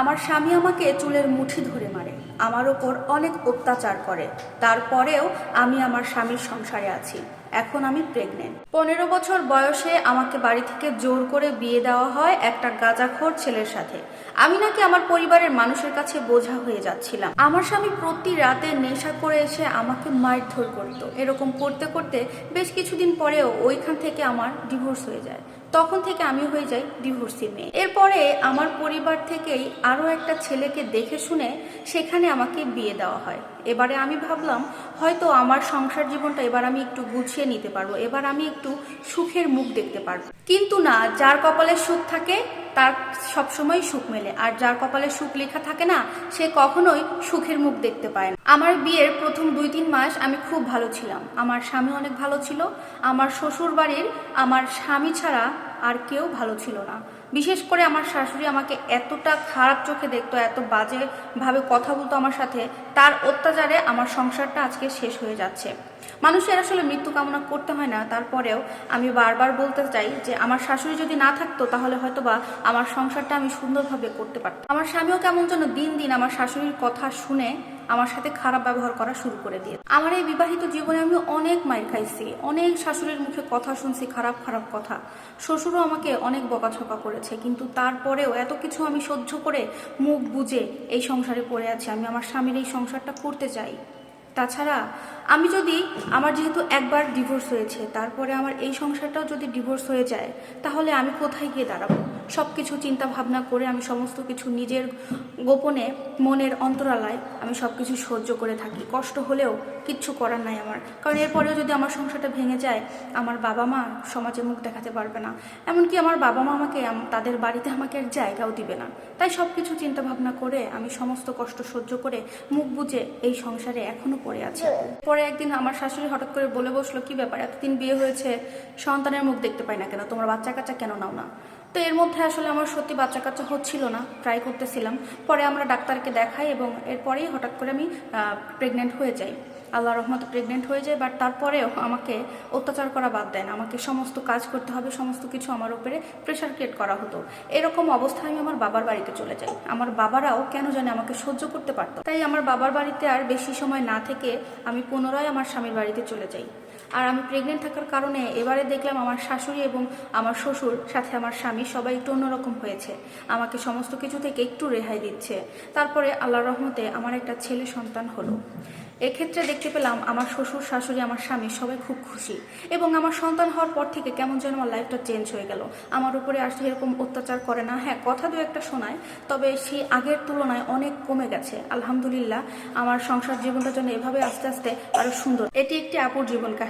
আমার স্বামী আমাকে চুলের মুঠি ধরে মারে, আমার ওপর অনেক অত্যাচার করে। তারপরেও আমি আমার স্বামীর সংসারে আছি। এখন আমি প্রেগনেন্ট পনেরো বছর বয়সে আমাকে বাড়ি থেকে জোর করে বিয়ে দেওয়া হয় একটা গাঁজাখোর ছেলের সাথে। আমি নাকি আমার পরিবারের মানুষের কাছে বোঝা হয়ে যাচ্ছিলাম। আমার স্বামী প্রতি রাতে নেশা করে এসে আমাকে মারধর করতো। এরকম করতে করতে বেশ কিছুদিন পরেও ওইখান থেকে আমার ডিভোর্স হয়ে যায়। তখন থেকে আমি হয়ে যাই ডিভোর্সি মেয়ে। এরপরে আমার পরিবার থেকেই আরও একটা ছেলেকে দেখে শুনে সেখানে আমাকে বিয়ে দেওয়া হয়। এবারে আমি ভাবলাম, হয়তো আমার সংসার জীবনটা এবার আমি একটু গুছিয়ে নিতে পারব, এবার আমি একটু সুখের মুখ দেখতে পারব। কিন্তু না, যার কপালে সুখ থাকে, তার সবসময় সুখ মেলে। আর যার কপালে সুখ লেখা থাকে না, সে কখনোই সুখের মুখ দেখতে পায় না। আমার বিয়ের প্রথম দুই তিন মাস আমি খুব ভালো ছিলাম। আমার স্বামী অনেক ভালো ছিল। আমার শ্বশুর বাড়ির আমার স্বামী ছাড়া আর কেউ ভালো ছিল না। বিশেষ করে আমার শাশুড়ি আমাকে এতটা খারাপ চোখে দেখতো, এত বাজে ভাবে কথা বলতো আমার সাথে, তার অত্যাচারে আমার সংসারটা আজকে শেষ হয়ে যাচ্ছে। মানুষের আসলে মৃত্যু কামনা করতে হয় না, তারপরেও আমি বারবার বলতে চাই যে আমার শাশুড়ি যদি না থাকতো, তাহলে হয়তো বা আমার সংসারটা আমি সুন্দরভাবে করতে পারতাম। আমার স্বামীও কেমন যেন দিন দিন আমার শাশুড়ির কথা শুনে আমার সাথে খারাপ ব্যবহার করা শুরু করে দিয়ে। আমার এই বিবাহিত জীবনে আমি অনেক মাইর খাইছি, অনেক শাশুড়ির মুখে কথা শুনছি, খারাপ খারাপ কথা। শ্বশুরও আমাকে অনেক বকাঝকা করেছে, কিন্তু তারপরেও এত কিছু আমি সহ্য করে মুখ বুঝে এই সংসারে পড়ে আছি, আমি আমার স্বামীর এই সংসারটা করতে চাই। তাছাড়া আমি যদি আমার যেহেতু একবার ডিভোর্স হয়েছে, তারপরে আমার এই সংসারটাও যদি ডিভোর্স হয়ে যায়, তাহলে আমি কোথায় গিয়ে দাঁড়াবো? সব কিছু চিন্তা ভাবনা করে আমি সমস্ত কিছু নিজের গোপনে, মনের অন্তরালায় আমি সব কিছু সহ্য করে থাকি। কষ্ট হলেও কিচ্ছু করার নাই আমার। কারণ এরপরেও যদি আমার সংসারটা ভেঙে যায়, আমার বাবা মা সমাজে মুখ দেখাতে পারবে না। এমনকি আমার বাবা মা আমাকে তাদের বাড়িতে আমাকে এক জায়গাও দিবে না। তাই সব কিছু চিন্তা ভাবনা করে আমি সমস্ত কষ্ট সহ্য করে মুখ বুঝে এই সংসারে এখনও পড়ে আছি। পরে একদিন আমার শাশুড়ি হঠাৎ করে বলে বসল, কি ব্যাপার? এতদিন বিয়ে হয়েছে, সন্তানের মুখ দেখতে পাই না কেন? তোমার বাচ্চা কাচ্চা কেন নাও না? তো এর মধ্যে আসলে আমার সত্যি বাচ্চা কাচ্চা হচ্ছিল না ট্রাই করতেছিলাম। পরে আমরা ডাক্তারকে দেখাই এবং এরপরেই হঠাৎ করে আমি প্রেগনেন্ট হয়ে যাই। আল্লাহ রহমতে প্রেগনেন্ট হয়ে যায় বাট তারপরেও আমাকে অত্যাচার করা বাদ দেন। আমাকে সমস্ত কাজ করতে হবে, সমস্ত কিছু আমার উপরে প্রেশার ক্রিয়েট করা হতো। এরকম অবস্থায় আমি আমার বাবার বাড়িতে চলে যাই। আমার বাবারাও কেন জানে আমাকে সহ্য করতে পারতো তাই আমার বাবার বাড়িতে আর বেশি সময় না থেকে আমি পুনরায় আমার স্বামীর বাড়িতে চলে যাই। আর আমি প্রেগনেন্ট থাকার কারণে এবারে দেখলাম আমার শাশুড়ি এবং আমার শ্বশুর সাথে আমার স্বামী সবাই একটু অন্যরকম হয়েছে। আমাকে সমস্ত কিছু থেকে একটু রেহাই দিচ্ছে। তারপরে আল্লাহ রহমতে আমার একটা ছেলে সন্তান হলো। এক্ষেত্রে দেখতে পেলাম আমার শ্বশুর, শাশুড়ি, আমার স্বামী সবাই খুব খুশি এবং আমার সন্তান হওয়ার পর থেকে কেমন যেন আমার লাইফটা চেঞ্জ হয়ে গেল। আমার উপরে আর এরকম অত্যাচার করে না। হ্যাঁ কথা দু একটা শোনায়, তবে সেই আগের তুলনায় অনেক কমে গেছে। আলহামদুলিল্লাহ, আমার সংসার জীবনটা যেন এভাবে আস্তে আস্তে আরও সুন্দর। এটি একটি আপুর জীবন